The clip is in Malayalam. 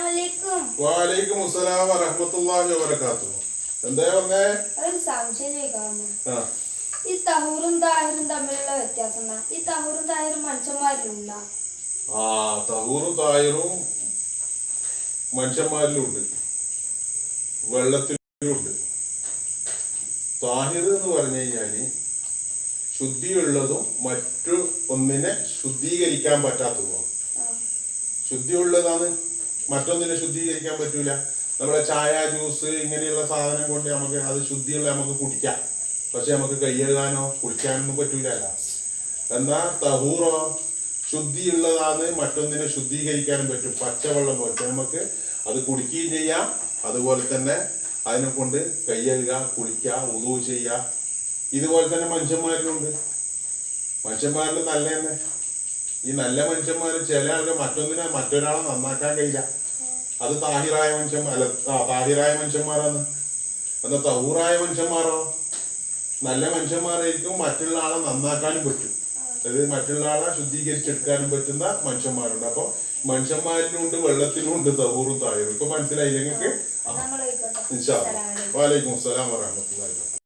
വാലൈക്കും അസ്സലാം വറഹ്മത്തുള്ളാഹി വബറകാതുഹു. എന്താ പറഞ്ഞേ? ഒരു സംശയം ചോദിക്കാമോ? ഈ തഹൂറും താഹിറും തമ്മിലുള്ള വ്യത്യാസം എന്താ? ഈ തഹൂറും താഹിറും മനുഷ്യന്മാരിലുണ്ട? ആ തഹൂറും താഹിറും മനുഷ്യന്മാരിലുണ്ട്. വെള്ളത്തിലുണ്ട്. താഹിർ എന്ന് പറഞ്ഞു കഴിഞ്ഞാൽ ശുദ്ധിയുള്ളതും മറ്റു ഒന്നിനെ ശുദ്ധീകരിക്കാൻ പറ്റാത്തതും ശുദ്ധിയുള്ളതാണ്. മറ്റൊന്നിനെ ശുദ്ധീകരിക്കാൻ പറ്റൂല. നമ്മുടെ ചായ ജ്യൂസ് ഇങ്ങനെയുള്ള സാധനം കൊണ്ട് നമുക്ക് അത് ശുദ്ധിയുള്ള നമുക്ക് കുടിക്കാം. പക്ഷെ നമുക്ക് കയ്യെഴുതാനോ കുടിക്കാനൊന്നും പറ്റൂലല്ല എന്നാ തഹൂറോ. ശുദ്ധിയുള്ളതാണ് മറ്റൊന്നിനെ ശുദ്ധീകരിക്കാനും പറ്റും. പച്ചവെള്ളം പോലെ. നമുക്ക് അത് കുടിക്കുകയും ചെയ്യാം. അതുപോലെ തന്നെ അതിനെ കൊണ്ട് കയ്യെഴുക കുളിക്കുക ഉതു ചെയ്യുക. ഇതുപോലെ തന്നെ മനുഷ്യന്മാരിലുണ്ട്. മനുഷ്യന്മാരിൽ നല്ല തന്നെ. ഈ നല്ല മനുഷ്യന്മാർ ചില ആൾക്ക് മറ്റൊന്നിനെ മറ്റൊരാളെ നന്നാക്കാൻ കഴിയില്ല. അത് താഹിറായ മനുഷ്യന്മാർ അല്ല താഹിറായ മനുഷ്യന്മാരാണ്. എന്നാൽ തഹൂറായ മനുഷ്യന്മാരോ? നല്ല മനുഷ്യന്മാരായിരിക്കും മറ്റുള്ള ആളെ നന്നാക്കാനും പറ്റും. അതായത് മറ്റുള്ള ആളെ ശുദ്ധീകരിച്ചെടുക്കാനും പറ്റുന്ന മനുഷ്യന്മാരുണ്ട്. അപ്പൊ മനുഷ്യന്മാരിലുണ്ട് ഉണ്ട് വെള്ളത്തിനും ഉണ്ട് തഹൂറും താഴെ ഇപ്പൊ മനസ്സിലായി ഞങ്ങൾക്ക്. വാലൈക്കും അസ്സലാം വറഹമത്തുള്ളാഹി